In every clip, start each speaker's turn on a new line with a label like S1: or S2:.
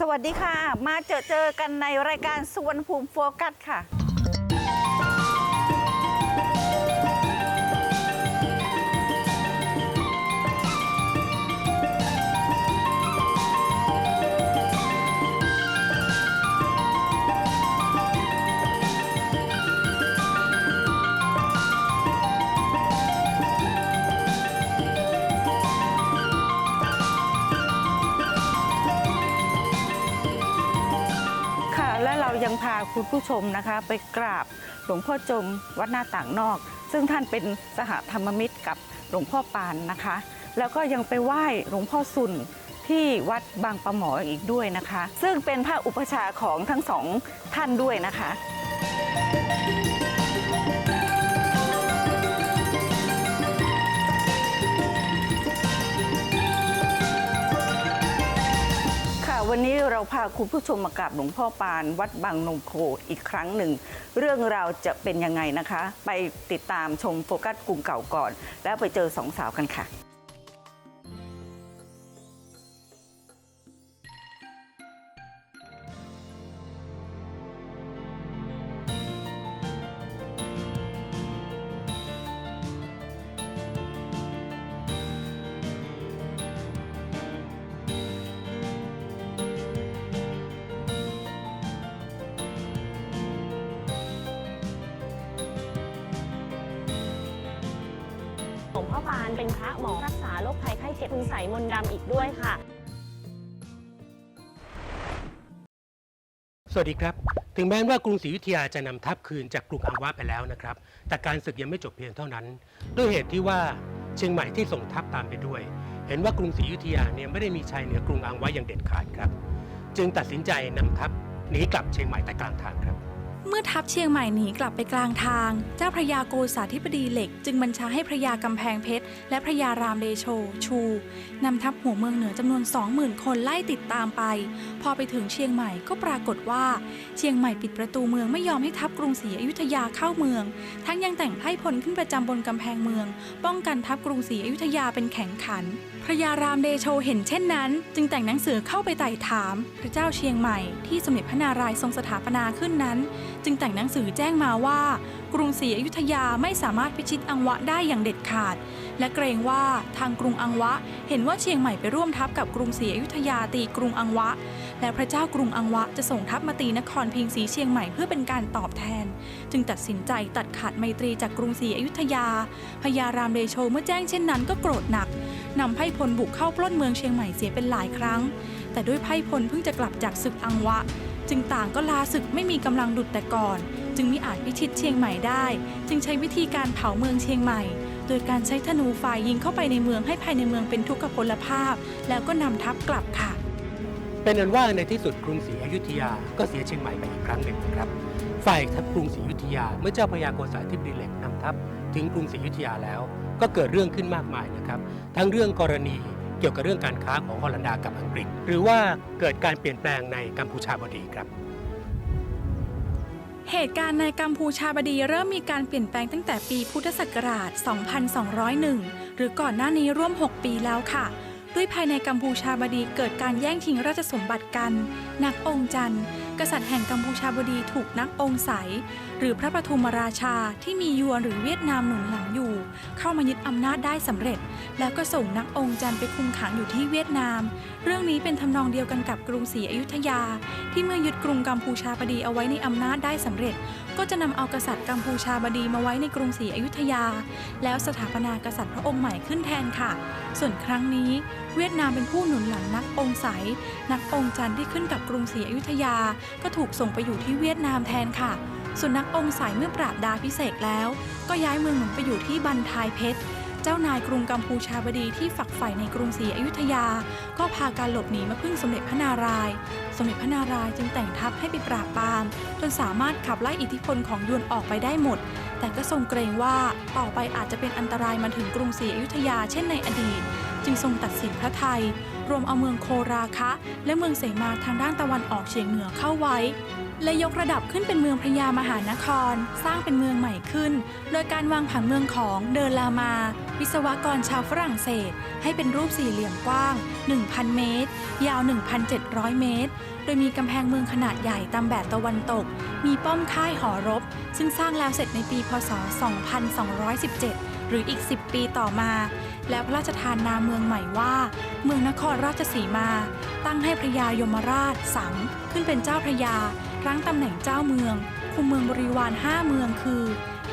S1: สวัสดีค่ะ มาเจอเจอกันในรายการสวนภูมิโฟกัสค่ะ คุณผู้ชมนะคะ ไปกราบหลวงพ่อจมวัดหน้าต่างนอก ซึ่งท่านเป็นสหธรรมมิตรกับหลวงพ่อปานนะคะ แล้วก็ยังไปไหว้หลวงพ่อสุนที่วัดบางปะหมออีกด้วยนะคะ ซึ่งเป็นพระอุปชาของทั้งสองท่านด้วยนะคะ วันนี้เราพาคุณผู้ชมมากราบหลวงพ่อปานวัดบางนงโคอีกครั้งหนึ่ง เรื่องราวจะเป็นยังไงนะคะ ไปติดตามชมโฟกัสกลุ่มเก่าก่อน แล้วไปเจอสองสาวกันค่ะ
S2: เป็นพระหมอรักษาโรคภัยไข้เจ็บคุณใสมนต์ดำอีกด้วยค่ะ
S3: สวัสดีครับ ถึงแม้ว่ากรุงศรีอยุธยาจะนำทัพคืนจากกรุงอังวะไปแล้วนะครับ แต่การศึกยังไม่จบเพียงเท่านั้น ด้วยเหตุที่ว่าเชียงใหม่ที่ส่งทัพตามไปด้วย เห็นว่ากรุงศรีอยุธยาเนี่ยไม่ได้มีชัยเหนือกรุงอังวะอย่างเด็ดขาดครับ จึงตัดสินใจนำทัพหนีกลับเชียงใหม่แต่กลางทางครับ
S4: เมื่อทัพเชียงใหม่หนีกลับไปกลางทาง เจ้าพระยาโกษาธิบดีเหล็ก จึงบัญชาให้พระยากำแพงเพชร และพระยารามเดโช ชูนำทัพหัวเมืองเหนือจำนวน 20,000 คนไล่ติดตามไป พอไปถึงเชียงใหม่ก็ปรากฏว่า เชียงใหม่ปิดประตูเมืองไม่ยอมให้ทัพกรุงศรีอยุธยาเข้าเมือง ทั้งยังแต่งไพร่พลขึ้นประจำบนกำแพงเมือง ป้องกันทัพกรุงศรีอยุธยาเป็นแข็งขัน พระยารามเดโชเห็นเช่นนั้น จึงแต่งหนังสือเข้าไปไต่ถาม พระเจ้าเชียงใหม่ที่สมเด็จพระนารายณ์ทรงสถาปนาขึ้นนั้น จึงแต่งหนังสือแจ้งมาว่า กรุงศรีอยุธยาไม่สามารถพิชิตอังวะได้อย่างเด็ดขาด และเกรงว่าทางกรุงอังวะ เห็นว่าเชียงใหม่ไปร่วมทัพกับกรุงศรีอยุธยาตีกรุงอังวะ และพระเจ้ากรุงอังวะจะส่งทัพมาตีนครพิงศรีเชียงใหม่เพื่อเป็นการตอบแทน จึงตัดสินใจตัดขาดไมตรีจากกรุงศรีอยุธยาพญารามเดโชเมื่อแจ้งเช่นนั้นก็โกรธหนักนำไพ่พลบุกเข้าปล้นเมืองเชียงใหม่เสียเป็นหลายครั้ง แต่ด้วยไพ่พลเพิ่งจะกลับจากศึกอังวะ จึงต่างก็ลาศึกไม่มีกำลังดุดแต่ก่อน จึงมิอาจพิชิตเชียงใหม่ได้ จึงใช้วิธีการเผาเมืองเชียงใหม่ โดยการใช้ธนูฝ่ายยิงเข้าไปในเมืองให้ภายในเมืองเป็นทุกขพลภาพ แล้วก็นำทัพกลับค่ะ
S3: เป็นอันว่าในที่สุดกรุงศรีอยุธยาก็เสียเชียงใหม่ไปอีกครั้งหนึ่งนะครับฝ่ายทัพกรุงศรีอยุธยาเมื่อเจ้าพระยาโกษาธิบดีเหล็กนำทัพถึงกรุงศรีอยุธยาแล้ว ก็เกิดเรื่องขึ้นมากมายนะครับ ทั้งเรื่องกรณี เกี่ยวกับเรื่องการค้าของฮอลันดากับอังกฤษ หรือว่าเกิดการเปลี่ยนแปลงในกัมพูชาบดีครับ
S4: เหตุการณ์ในกัมพูชาบดีเริ่มมีการเปลี่ยนแปลงตั้งแต่ปีพุทธศักราช 2201 หรือก่อนหน้านี้ร่วม 6 ปีแล้วค่ะ ด้วยภายในกัมพูชาบดีเกิดการแย่งชิงราชสมบัติกัน นักองค์จันทร์ กษัตริย์แห่งกัมพูชาบดีถูกนักองค์ใส หรือพระปฐุมราชาที่มียวนหรือเวียดนามหนุนหลังอยู่ เข้ามายึดอำนาจได้สำเร็จ แล้วก็ส่งนักองค์จันไปคุมขังอยู่ที่เวียดนาม เรื่องนี้เป็นทำนองเดียวกันกับกรุงศรีอยุธยา ที่เมื่อยึดกรุงกัมพูชาบดีเอาไว้ในอำนาจได้สำเร็จ ก็จะนำเอากษัตริย์กัมพูชาบดีมาไว้ในกรุงศรีอยุธยา แล้วสถาปนากษัตริย์พระองค์ใหม่ขึ้นแทนค่ะ ส่วนครั้งนี้เวียดนามเป็นผู้หนุนหลังนักองค์ใส นักองค์จันที่ขึ้นกับกรุงศรีอยุธยาก็ถูกส่งไปอยู่ที่เวียดนามแทนค่ะ ส่วนนักองค์ใสเมื่อปราบดาพิเศษแล้ว ก็ย้ายเมืองหลวงไปอยู่ที่บันทายเพชรเจ้านายกรุงกัมพูชาบดีที่ฝักใฝ่ในกรุงศรีอยุธยา ก็พาการหลบหนีมาพึ่งสมเด็จพระนารายณ์สมเด็จพระนารายณ์จึงแต่งทัพให้ไปปราบปราม จนสามารถขับไล่อิทธิพลของยวนออกไปได้หมด แต่ก็ทรงเกรงว่าต่อไปอาจจะเป็นอันตรายมาถึงกรุงศรีอยุธยาเช่นในอดีต จึงทรงตัดสินพระไทย รวมเอาเมืองโคราคะ และเมืองเสมาทางด้านตะวันออกเฉียงเหนือเข้าไว้ และยกระดับขึ้นเป็นเมืองพระยามหานคร สร้างเป็นเมืองใหม่ขึ้น โดยการวางผังเมืองของเดอลามา วิศวกรชาวฝรั่งเศส ให้เป็นรูปสี่เหลี่ยมกว้าง 1,000 เมตร ยาว 1,700 เมตรโดยมีกำแพงเมืองขนาดใหญ่ตามแบบตะวันตก มีป้อมค่ายหอรบ ซึ่งสร้างแล้วเสร็จในปี พศ 2217 หรืออีก 10 ปีต่อมา แล้วพระราชทานนามเมืองใหม่ว่า เมืองนครราชสีมา ตั้งให้พระยายมราชสัง ขึ้นเป็นเจ้าพระยารั้งตำแหน่งเจ้าเมือง คุมเมืองบริวารห้าเมืองคือ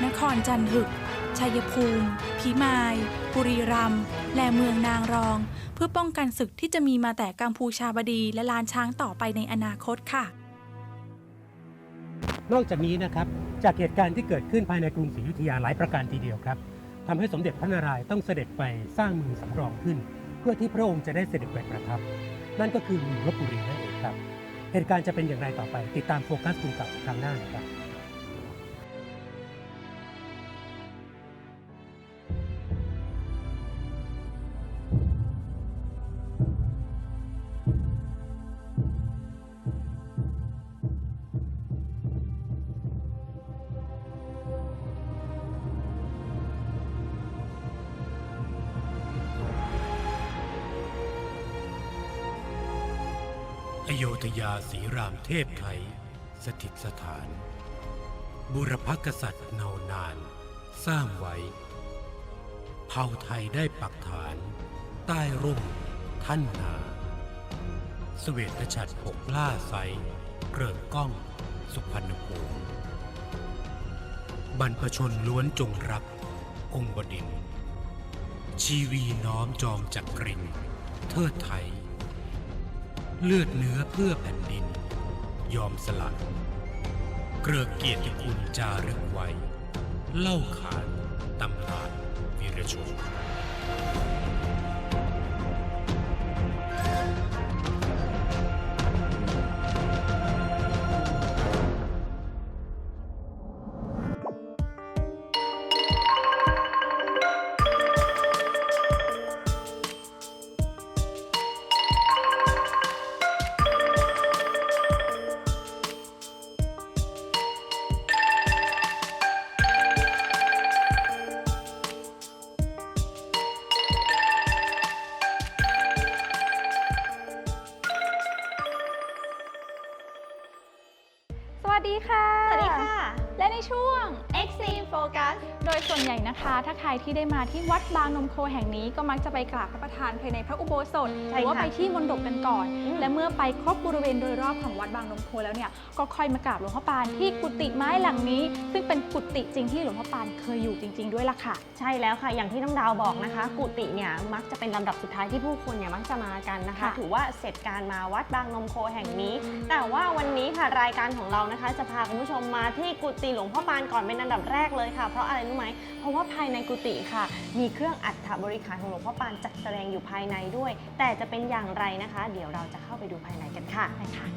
S4: นครจันหึก ชัยภูมิ พิมาย บุรีรัมย์ และเมืองนางรอง เพื่อป้องกันศึกที่จะมีมาแต่กัมพูชาบดีและลานช้างต่อไปในอนาคตค่ะ
S3: นอกจากนี้นะครับ จากเหตุการณ์ที่เกิดขึ้นภายในกรุงศรีอยุธยาหลายประการทีเดียวครับ ทำให้สมเด็จพระนารายณ์ต้องเสด็จไปสร้างเมืองสำรองขึ้น เพื่อที่พระองค์จะได้เสด็จไปประทับ นั่นก็คือเมืองลบบุรีนั่นเองครับ เหตุการณ์จะเป็นอย่างไรต่อไป ติดตามโฟกัสคุณกับครั้งหน้านะครับ โยธยาสีรามเทพไทย สถิตสถาน บุรพกษัตริย์เนานาน สร้างไว้ เผ่าไทยได้ปักฐาน ใต้ร่ม ท่านนาสเวตฉัตรหกล่าไซเกริ่งก้อง สุพรรณภูมิบรรพชนล้วนจงรัก องค์บดิน ชีวีน้อมจอมจักริน เทิดไทย เลือดเนื้อเพื่อแผ่นดิน ยอมสละเกลือเกียรติคุณจารึกไว้ เล่าขานตำนานวีรชน
S5: สวัสดีค่ะ
S2: สวัสดีค่ะ
S5: และในช่วง
S2: Extreme Focus
S5: โดยส่วนใหญ่นะคะ ถ้าใครที่ได้มาที่วัดบางนมโคแห่งนี้ก็มักจะไปกราบพระประธานภายในพระอุโบสถห
S2: ใช่
S5: รือว่า
S2: ค่ะ
S5: ไปที่มณฑปกันก่อน
S2: อืม
S5: และเมื่อไปครบบริเวณโดยรอบของวัดบางนมโคแล้วเนี่ยก็ค่อยมากราบหลวงพ่อปานที่กุฏิไม้หลังนี้ ซึ่งเป็นกุฏิจริงที่หลวงพ่อปานเคยอยู่จริง ๆ ด้วยล่ะค่ะ
S2: ใช่แล้วค่ะ อย่างที่น้องดาวบอกนะคะ กุฏิเนี่ยมักจะเป็นลำดับสุดท้ายที่ผู้คนเนี่ยมักจะมากันนะคะ
S5: ค่ะ
S2: ถือว่าเสร็จการมาวัดบางนมโคแห่งนี้ แต่ว่าวันนี้ค่ะรายการของเรานะคะ จะพาคุณผู้ชมมาที่กุฏิหลวงพ่อปานก่อนเป็นอันดับแรกเลยค่ะ เพราะอะไรรู้ไหม เพราะว่าภายในกุฏิค่ะ มีเครื่องอัฐบริขารของหลวงพ่อปานจัดแสดงอยู่ภายในด้วย แต่จะเป็นอย่างไรนะคะ เดี๋ยวเราจะเข้าไปดูภายในกันค่ะ
S5: ไปค่ะ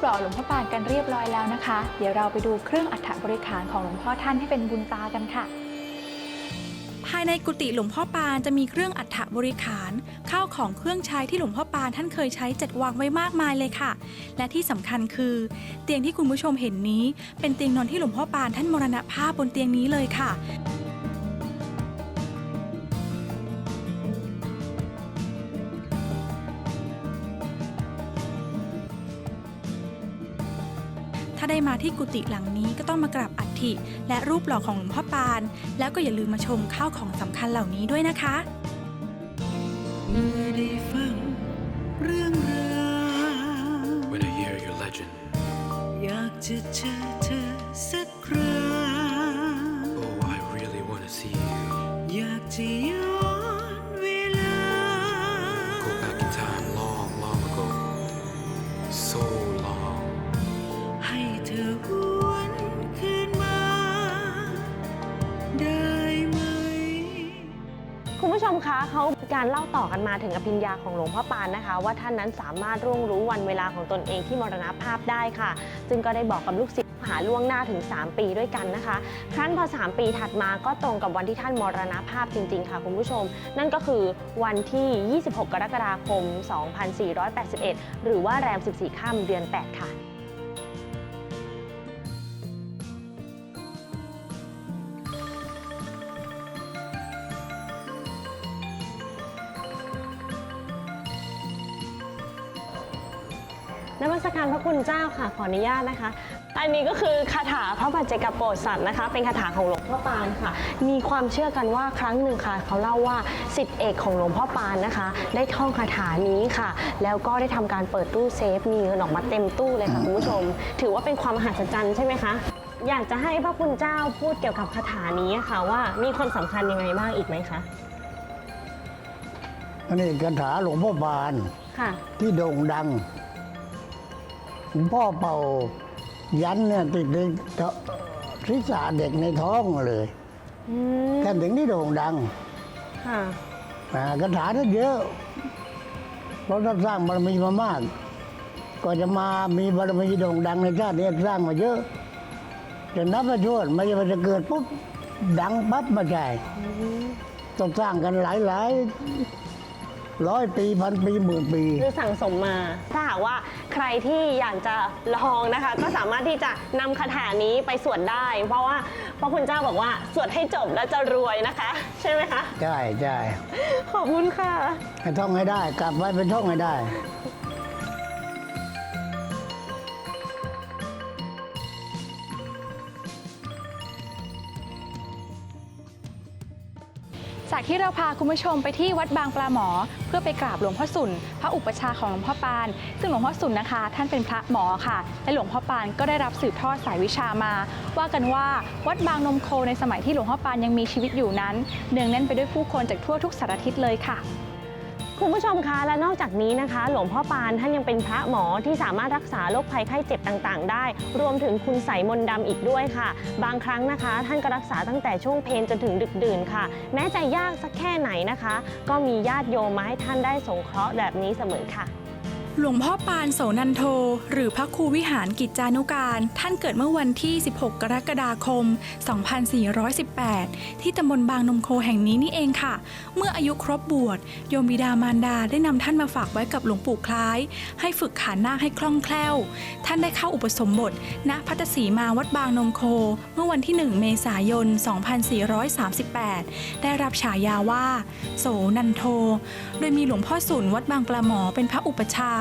S5: ปหล่อหลวงพ่อปานกันเรียบร้อยแล้วนะคะ เดี๋ยวเราไปดูเครื่องอัฐบริขารของหลวงพ่อท่านให้เป็นบุญตากันค่ะ
S4: ภายในกุฏิหลวงพ่อปานจะมีเครื่องอัฐบริขารข้าวของเครื่องใช้ที่หลวงพ่อปานท่านเคยใช้จัดวางไว้มากมายเลยค่ะ และที่สำคัญคือ เตียงที่คุณผู้ชมเห็นนี้ เป็นเตียงนอนที่หลวงพ่อปานท่านมรณภาพบนเตียงนี้เลยค่ะ ได้มาที่กุฏิหลังนี้ก็ต้องมากราบอัฐิและรูปหล่อของหลวงพ่อปาน แล้วก็อย่าลืมมาชมข้าวของสำคัญเหล่านี้ด้วยนะคะ
S6: เมื่อได้ฟังเรื่องราว
S7: When I hear your legend,
S6: อยากจะเจอเธอสัก คุณผู้ชม
S2: คะเขามีการเล่าต่อกันมาถึงอภิญญาของหลวงพ่อปานนะคะ ว่าท่านนั้นสามารถร่วงรู้วันเวลาของตนเองที่มรณภาพได้ค่ะ ซึ่งก็ได้บอกกับลูกศิษย์หาล่วงหน้าถึง 3 ปีด้วยกันนะคะ ครั้นพอ 3 ปีถัดมาก็ตรงกับวันที่ท่านมรณภาพจริง ๆ ค่ะคุณผู้ชม นั่นก็คือวันที่ 26 กรกฎาคม 2481 หรือว่าแรม 14ค่ำเดือน 8 ค่ะ คุณเจ้าค่ะขออนุญาตนะคะ อันนี้ก็คือคาถาพระปัจเจกโปรดสัตว์นะคะ เป็นคาถาของหลวงพ่อปานค่ะ มีความเชื่อกันว่าครั้งหนึ่งค่ะ เขาเล่าว่าสิทธิเอกของหลวงพ่อปานนะคะ ได้ท่องคาถานี้ค่ะ แล้วก็ได้ทำการเปิดตู้เซฟมีเงินออกมาเต็มตู้เลยค่ะคุณผู้ชม ถือว่าเป็นความมหัศจรรย์ใช่ไหมคะอยากจะให้พระคุณเจ้าพูดเกี่ยวกับคาถานี้ค่ะ ว่ามีความสำคัญยังไงบ้างอีกไหมคะ
S8: อันนี้คาถาหลวงพ่อบาน
S2: ค่ะ
S8: ที่โด่งดัง หลวงพ่อเป่ายันเนี่ยติดในศีรษะเด็กในท้องเลย
S2: อืม
S8: แค่ถึงที่โด่งดัง
S2: ค่ะ
S8: อ่าคาถาท่านเยอะเพราะท่านสร้างบารมีมามาก ก็จะมามีบารมีโด่งดังในชาตินี้สร้างมาเยอะจะนับประชวดไม่ใช่ว่าจะเกิดปุ๊บดังปั๊บมาใช่ต้องสร้างกันหลายหลายๆ ร้อยปีพันปีหมื่นปี
S2: คือสั่งสมมา ถ้าหากว่าใครที่อยากจะลองนะคะ ก็สามารถที่จะนำคาถานี้ไปสวดได้ เพราะว่าพระคุณเจ้าบอกว่าสวดให้จบแล้วจะรวยนะคะ ใช่ไหมคะ
S8: ใช่ใช่
S2: ขอบคุณค่ะ
S8: ให้ท่องให้ได้ กลับไว้เป็นท่องให้ได้
S5: จากที่เราพาคุณผู้ชมไปที่วัดบางปลาหมอ เพื่อไปกราบหลวงพ่อสุนพระอุปชาของหลวงพ่อปาน ซึ่งหลวงพ่อสุนนะคะ ท่านเป็นพระหมอค่ะ และหลวงพ่อปานก็ได้รับสืบทอดสายวิชามา ว่ากันว่าวัดบางนมโคในสมัยที่หลวงพ่อปานยังมีชีวิตอยู่นั้นเนืองแน่นไปด้วยผู้คนจากทั่วทุกสารทิศเลยค่ะ
S2: คุณผู้ชมคะและนอกจากนี้นะคะ หลวงพ่อปานท่านยังเป็นพระหมอที่สามารถรักษาโรคภัยไข้เจ็บต่างๆ ได้ รวมถึงคุณใสมนต์ดำอีกด้วยค่ะ บางครั้งนะคะ ท่านก็รักษาตั้งแต่ช่วงเพลจนถึงดึกดื่นค่ะ แม้จะยากสักแค่ไหนนะคะ ก็มีญาติโยมมาให้ท่านได้สงเคราะห์แบบนี้เสมอค่ะ
S4: หลวงพ่อปานโสนันโท หรือพระครูวิหารกิจจานุการ ท่านเกิดเมื่อวันที่ 16 กรกฎาคม 2418 ที่ตำบลบางนมโคแห่งนี้นี่เองค่ะ เมื่ออายุครบบวชโยมบิดามารดาได้นำท่านมาฝากไว้กับหลวงปู่คล้าย ให้ฝึกขานนาคให้คล่องแคล่ว ท่านได้เข้าอุปสมบท ณพัทสีมาวัดบางนมโค เมื่อวันที่ 1 เมษายน 2438 ได้รับฉายาว่า โสนันโท โดยมีหลวงพ่อสุนวัดบางปลาหมอเป็นพระอุปชา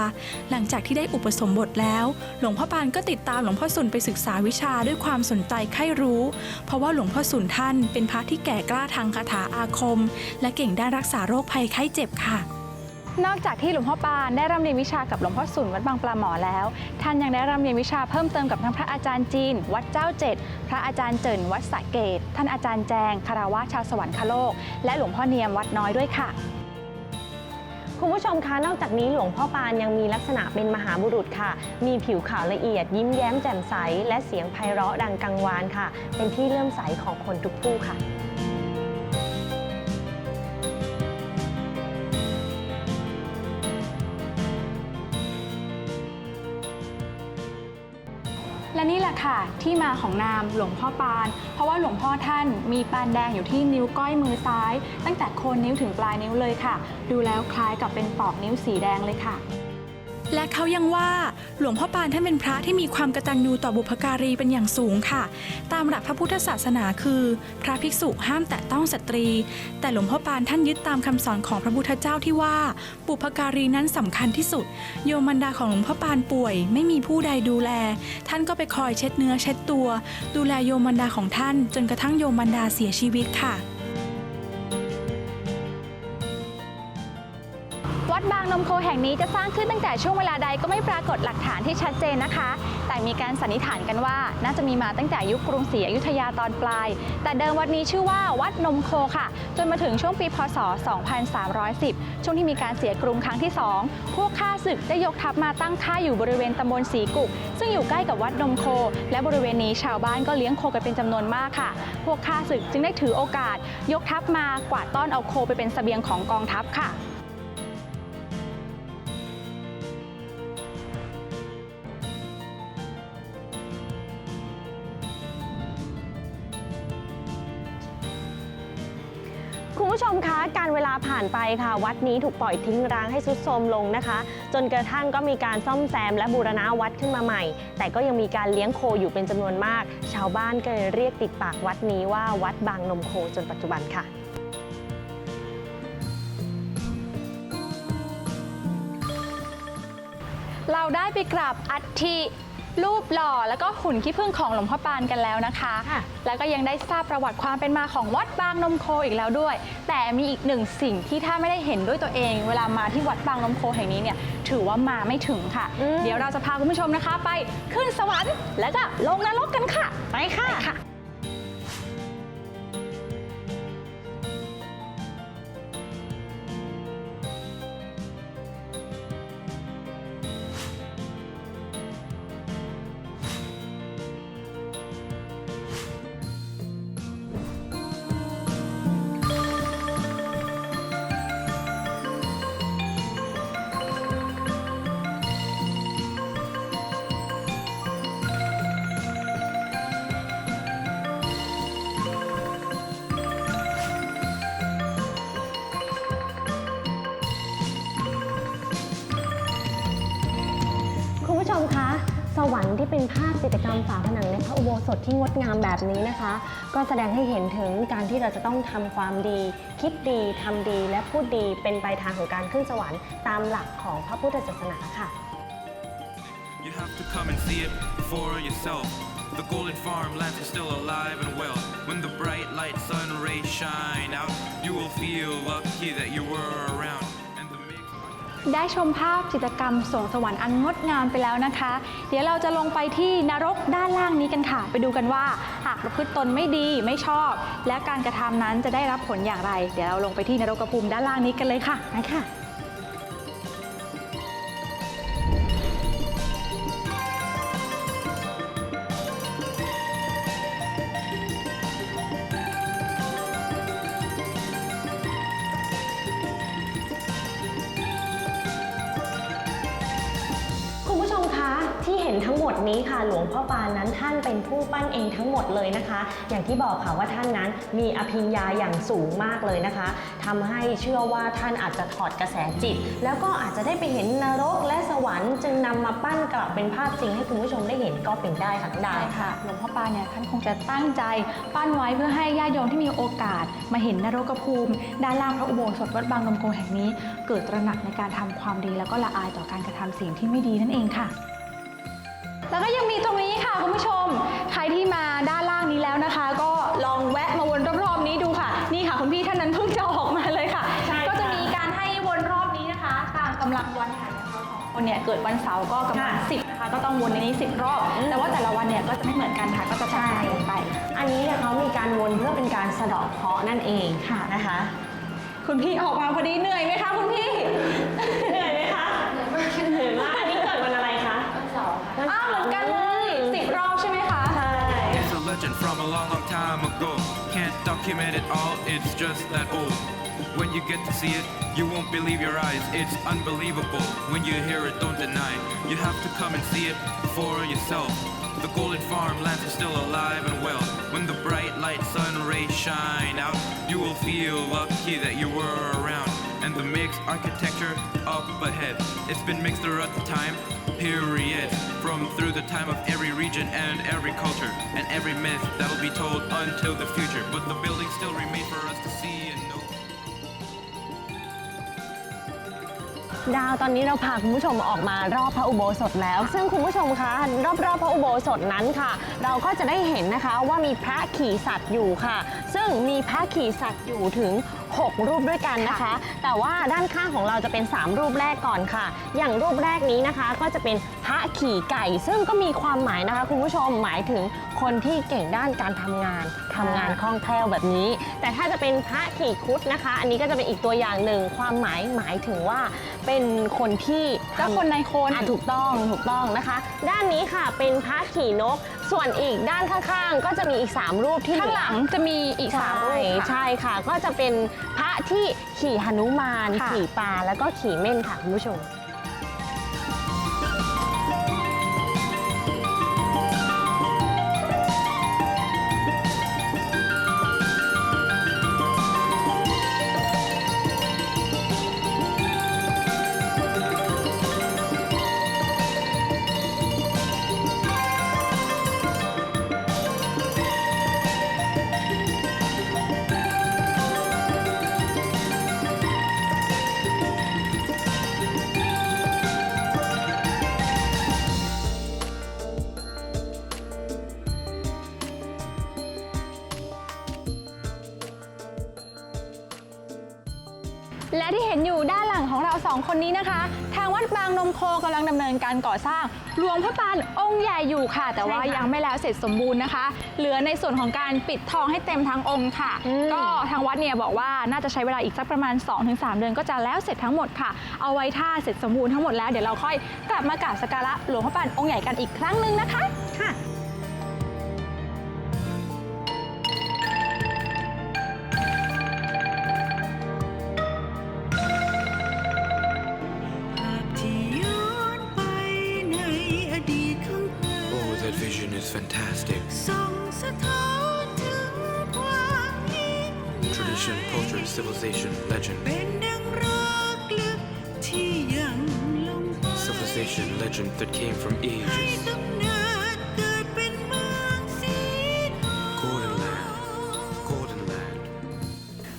S4: หลังจากที่ได้อุปสมบทแล้ว หลวงพ่อปานก็ติดตามหลวงพ่อสุนไปศึกษาวิชาด้วยความสนใจใคร่รู้ เพราะว่าหลวงพ่อสุนท่านเป็นพระที่แก่กล้าทางคาถาอาคม และเก่งด้านรักษาโรคภัยไข้เจ็บค่ะ
S5: นอกจากที่หลวงพ่อปานได้ร่ำเรียนวิชากับหลวงพ่อสุนวัดบางปลาหมอแล้ว ท่านยังได้ร่ำเรียนวิชาเพิ่มเติมกับทั้งพระอาจารย์จีน วัดเจ้าเจ็ดพระอาจารย์เจินวัดสระเกตท่านอาจารย์แจงคาราวะชาวสวรรคโลก และหลวงพ่อเนียมวัดน้อยด้วยค่ะ
S2: คุณผู้ชมคะนอกจากนี้หลวงพ่อปานยังมีลักษณะเป็นมหาบุรุษค่ะ มีผิวขาวละเอียด ยิ้มแย้มแจ่มใส และเสียงไพเราะดังกังวานค่ะ เป็นที่เลื่อมใสของคนทุกผู้ค่ะ
S5: และนี่แหละค่ะที่มาของนามหลวงพ่อปาน เพราะว่าหลวงพ่อท่านมีปานแดงอยู่ที่นิ้วก้อยมือซ้าย ตั้งแต่โคนนิ้วถึงปลายนิ้วเลยค่ะ ดูแล้วคล้ายกับเป็นปอกนิ้วสีแดงเลยค่ะ
S4: และเขายังว่าหลวงพ่อปานท่านเป็นพระที่มีความกตัญญูต่อบุพการีเป็นอย่างสูงค่ะ ตามหลักพระพุทธศาสนาคือ พระภิกษุห้ามแตะต้องสตรี แต่หลวงพ่อปานท่านยึดตามคำสอนของพระพุทธเจ้าที่ว่า บุพการีนั้นสำคัญที่สุด โยมบรรดาของหลวงพ่อปานป่วย ไม่มีผู้ใดดูแล ท่านก็ไปคอยเช็ดเนื้อเช็ดตัว ดูแลโยมบรรดาของท่าน จนกระทั่งโยมบรรดาเสียชีวิตค่ะ
S5: บาง
S4: นมโคแห่งนี้จะสร้างขึ้นตั้งแต่ช่วงเวลาใดก็ไม่ปรากฏหลักฐานที่ชัดเจนนะคะ แต่มีการสันนิษฐานกันว่า น่าจะมีมาตั้งแต่ยุคกรุงศรีอยุธยาตอนปลาย แต่เดิมวัดนี้ชื่อว่าวัดนมโคค่ะ จนมาถึงช่วงปีพศ 2310 ช่วงที่มีการเสียกรุงครั้งที่ 2 พวกข้าศึกได้ยกทัพมาตั้งค่ายอยู่บริเวณตำบลศรีกุก ซึ่งอยู่ใกล้กับวัดนมโค และบริเวณนี้ชาวบ้านก็เลี้ยงโคกันเป็นจำนวนมากค่ะ พวกข้าศึกจึงได้ถือโอกาส ยกทัพมากวาดต้อนเอาโคไปเป็นเสบียงของกองทัพค่ะ
S2: การเวลาผ่านไปค่ะ วัดนี้ถูกปล่อยทิ้งร้างให้ทรุดโทรมลงนะคะ จนกระทั่งก็มีการซ่อมแซมและบูรณะวัดขึ้นมาใหม่ แต่ก็ยังมีการเลี้ยงโคอยู่เป็นจำนวนมาก ชาวบ้านก็เลยเรียกติดปากวัดนี้ว่าวัดบางนมโคจนปัจจุบันค่ะ
S4: เราได้ไปกราบอัฐิ รูปหล่อแล้วก็หุ่นขี้ผึ้งของหลวงพ่อปานกันแล้วนะคะ
S2: ค่ะ
S4: แล้วก็ยังได้ทราบประวัติความเป็นมาของวัดบางนมโคอีกแล้วด้วย แต่มีอีกหนึ่งสิ่งที่ถ้าไม่ได้เห็นด้วยตัวเอง เวลามาที่วัดบางนมโคแห่งนี้เนี่ยถือว่ามาไม่ถึงค่ะ
S2: อืม
S4: เดี๋ยวเราจะพาคุณผู้ชมนะคะ ไปขึ้นสวรรค์แล้วก็ลงนรกกันค่ะ
S2: ไปค่ะ ที่เป็นภาพจิตรกรรมฝาผนังในพระอุโบสถที่งดงามแบบนี้นะคะ ก็แสดงให้เห็นถึงการที่เราจะต้องทำความดี คิดดีทำดีและพูดดีเป็นไปทางของการขึ้นสวรรค์ตามหลักของพระพุทธศาสนาค่ะ
S7: You have to come and see it for yourself. The golden farmland is still alive and well. When the bright light sun rays shine out, you will feel lucky that you were around.
S4: ได้ชมภาพจิตรกรรมสวงสวรรค์อันงดงามไปแล้วนะคะ เดี๋ยวเราจะลงไปที่นรกด้านล่างนี้กันค่ะ ไปดูกันว่าหากประพฤติตนไม่ดีไม่ชอบ และการกระทำนั้นจะได้รับผลอย่างไร เดี๋ยวเราลงไปที่นรกภูมิด้านล่างนี้กันเลยค่ะไปค่ะ
S2: ที่เห็นทั้งหมดนี้ค่ะ หลวงพ่อปานนั้นท่านเป็นผู้ปั้นเองทั้งหมดเลยนะคะ อย่างที่บอกค่ะว่าท่านนั้นมีอภิญญาอย่างสูงมากเลยนะคะทำให้เชื่อว่าท่านอาจจะถอดกระแสจิต แล้วก็อาจจะได้ไปเห็นนรกและสวรรค์จึงนำมาปั้นกลับเป็นภาพจริงให้คุณผู้ชมได้เห็นก็เป็นได้ค่ะน้องดา
S4: ได้
S2: ว
S4: ค่ะ หลวงพ่อปานเนี่ยท่านคงจะตั้งใจปั้นไว้เพื่อให้ญาติโยมที่มีโอกาส มาเห็นนรกภูมิด้านล่างพระอุโบสถวัดบางนมโกแห่งนี้ เกิดตระหนักในการทำความดีแล้วก็ละอายต่อการกระทำสิ่งที่ไม่ดีนั่นเองค่ะ แล้วก็ยังมีตรงนี้ค่ะคุณผู้ชม ใครที่มาด้านล่างนี้แล้วนะคะ ก็ลองแวะมาวนรอบๆนี้ดูค่ะ นี่ค่ะคุณพี่ท่านนั้นเพิ่งจะออกมาเลยค่ะ
S2: ใช่ค่ะ
S4: ก็จะมีการให้วนรอบนี้นะคะ ตามกำลังวันค่ะอย่างเราสองคนเนี่ยเกิดวันเสาร์ก็กำลังสิบนะคะ ก็ต้องวนในนี้สิบรอบแต่ว่าแต่ละวันเนี่ยก็จะไม่เหมือนกันค่ะ ก็จะแตกต่างกันไป
S2: อันนี้เนี่ยเขามีการวนเพื่อเป็นการสะเดาะเคราะห์นั่นเองค่ะนะคะ
S4: คุณพี่ออกมาพอดีเหนื่อยไหมคะคุณพี่
S2: เหนื่อยไหมคะ เหนื่อยมาก อ้า
S4: วเหมือนกันเลยสิบรอบใช่ไหมคะ
S2: ใช่
S7: It's a legend from a long, long time ago. Can't document it all, it's just that old. When you get to see it, you won't believe your eyes. It's unbelievable. When you hear it, don't deny. You have to come and see it for yourself. The golden farmlands are still alive and well. When the bright light sun rays shine out, you will feel lucky that you were around. And the mixed architecture up ahead. It's been mixed throughout the time, period. From through the time of every region and every culture, and every myth that will be told until the future. But the building still remain for us to see and know.
S2: ดาวตอนนี้เราพาคุณผู้ชมออกมารอบพระอุโบสถแล้ว ซึ่งคุณผู้ชมคะรอบๆพระอุโบสถนั้นค่ะ เราก็จะได้เห็นนะคะว่ามีพระขี่สัตว์อยู่ค่ะ ซึ่งมีพระขี่สัตว์อยู่ถึง 6 รูปด้วยกันนะคะ แต่ว่าด้านข้างของเราจะเป็น 3 รูปแรกก่อนค่ะ อย่างรูปแรกนี้นะคะ ก็จะเป็นพระขี่ไก่ ซึ่งก็มีความหมายนะคะคุณผู้ชมหมายถึงคนที่เก่งด้านการทำงานทำงานคล่องแคล่วแบบนี้ แต่ถ้าจะเป็นพระขี่ครุฑนะคะ อันนี้ก็จะเป็นอีกตัวอย่างหนึ่งความหมายหมายถึงว่าเป็นคนที่
S5: เจ้าคนนายคน
S2: อะถูกต้องถูกต้องนะคะ ด้านนี้ค่ะเป็นพระขี่นก ส่วนอีกด้านข้างๆ ก็จะมีอีก 3 รูปที่
S5: ข้างหลังจะมีอีกสามรูปค่ะ
S2: ใช่ค่ะ ก็จะเป็นพระที่ขี่หนุมาน
S5: ค่ะ
S2: ขี่ปลาแล้วก็ขี่เม่นค่ะคุณผู้ชม
S5: และที่เห็นอยู่ด้านหลังของเราสองคนนี้นะคะ ทางวัดบางนมโคกำลังดำเนินการก่อสร้างหลวงพ่อปานองค์ใหญ่อยู่ค่ะ แต่ว่า
S2: ใช่ค่ะ
S5: ยังไม่แล้วเสร็จสมบูรณ์นะคะ เหลือในส่วนของการปิดทองให้เต็มทั้งองค์ค่ะ
S2: อืม
S5: ก็ทางวัดเนี่ยบอกว่าน่าจะใช้เวลาอีกสักประมาณ 2-3 เดือนก็จะแล้วเสร็จทั้งหมดค่ะ เอาไว้ถ้าเสร็จสมบูรณ์ทั้งหมดแล้วเดี๋ยวเราค่อยกลับมากราบสักการะหลวงพ่อปานองค์ใหญ่กันอีกครั้งหนึ่งนะคะ
S2: ค่ะ
S7: that vision is fantastic.
S6: ส่องสะท้อนถึงความยิ่งใหญ่
S7: Tradition, culture, civilization, legend.
S6: เป็นดังรักลึกที่ยังลงไป
S7: Civilization, legend that came from
S6: ให้
S7: ages.
S6: กำเนิดเกิดเป็นเมืองสีทอง
S7: Golden land, golden land.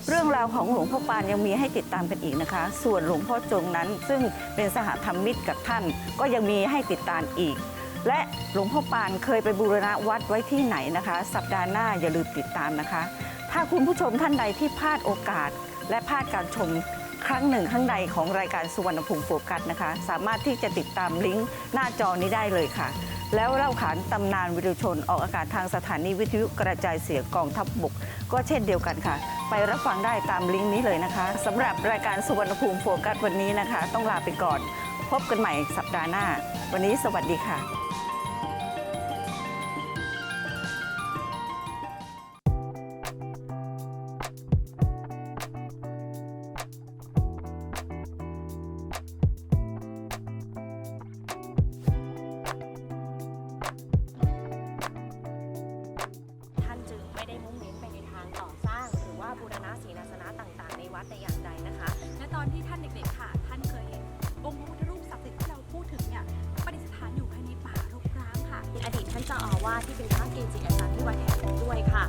S1: เรื่องราวของหลวงพ่อปานยังมีให้ติดตามกันอีกนะคะ ส่วนหลวงพ่อจงนั้นซึ่งเป็นสหธรรมมิตรกับท่าน ก็ยังมีให้ติดตามอีก และหลวงพ่อปานเคยไปบูรณะวัดไว้ที่ไหนนะคะ สัปดาห์หน้าอย่าลืมติดตามนะคะ ถ้าคุณผู้ชมท่านใดที่พลาดโอกาส และพลาดการชมครั้งหนึ่งข้างในของรายการสุวรรณภูมิโฟกัสนะคะ สามารถที่จะติดตามลิงก์หน้าจอนี้ได้เลยค่ะ แล้วเล่าขานตำนานวิทยุชนออกอากาศทางสถานีวิทยุกระจายเสียงกองทัพบบกก็เช่นเดียวกันค่ะ ไปรับฟังได้ตามลิงก์นี้เลยนะคะสำหรับรายการสุวรรณภูมิโฟกัสวันนี้นะคะ ต้องลาไปก่อน พบกันใหม่สัปดาห์หน้า วันนี้สวัสดีค่ะา
S2: นเจ้าอาวาสที่เป็นพระเกจิอาจารย์ที่วัดแห่งนี้ด้วย
S4: ค่ะ